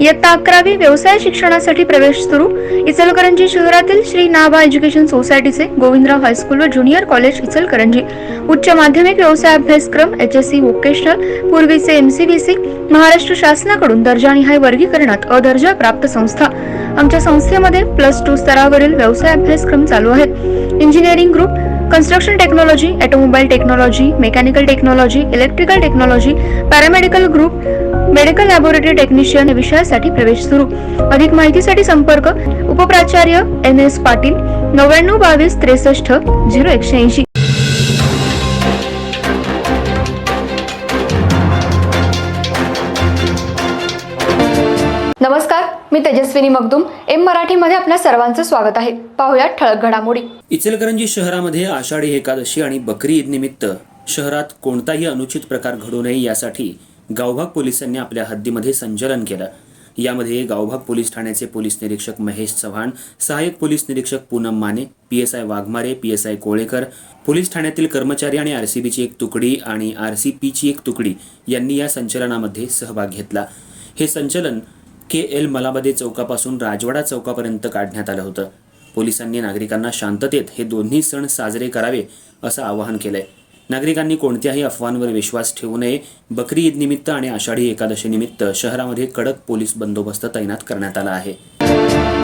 इयत्ता अकरावी व्यवसाय शिक्षणासाठी प्रवेश सुरू. इचलकरंजी शहरातील श्री नाभा एज्युकेशन सोसायटीचे गोविंदराव हायस्कूल व ज्युनियर कॉलेज इचलकरंजी. उच्च माध्यमिक व्यवसाय अभ्यासक्रम एच एस सी व्होकेशनल पूर्वीचे एमसीबीसी महाराष्ट्र शासनाकडून दर्जानिहाय वर्गीकरणात अदर्जा प्राप्त संस्था. आमच्या संस्थेमध्ये प्लस टू स्तरावरील व्यवसाय अभ्यासक्रम चालू आहेत. Engineering group construction technology automobile technology mechanical technology electrical technology paramedical group medical laboratory technician या विषयासाठी प्रवेश सुरू. अधिक माहितीसाठी संपर्क उपप्राचार्य एन एस पाटील नव्याण्णव बावीस त्रेसष्ट झिरो एकशे ऐंशी. नमस्कार मी तेजस्विनी मगदुम. एम मराठीमध्ये आपल्या सर्वांचं स्वागत आहे. पाहुयात ठळक घडामोडी. इचलकरंजी शहरामध्ये आषाढी एकादशी आणि बकरी ईद निमित्त शहरात कोणताही अनुचित प्रकार घडू नये यासाठी गावभाग पोलिसांनी आपल्या हद्दीमध्ये संचलन केलं. यामध्ये गावभाग पोलीस ठाण्याचे पोलीस निरीक्षक महेश चव्हाण सहाय्यक पोलीस निरीक्षक Poonam Mane P S I Waghmare P S I Kolekar police ठाण्यातील कर्मचारी आणि आर सी बीची एक तुकडी आणि आर सी पीची एक तुकडी यांनी या संचलनामध्ये सहभाग घेतला. हे संचलन के एल मलाबदे चौकापासून राजवाडा चौकापर्यंत काढण्यात आलं होतं. पोलिसांनी नागरिकांना शांततेत हे दोन्ही सण साजरे करावे असं आवाहन केलंय. नागरिकांनी कोणत्याही अफवांवर विश्वास ठेवू नये. बकरी ईद निमित्त आणि आषाढी एकादशी निमित्त शहरामध्ये कडक पोलीस बंदोबस्त तैनात करण्यात आला आहे.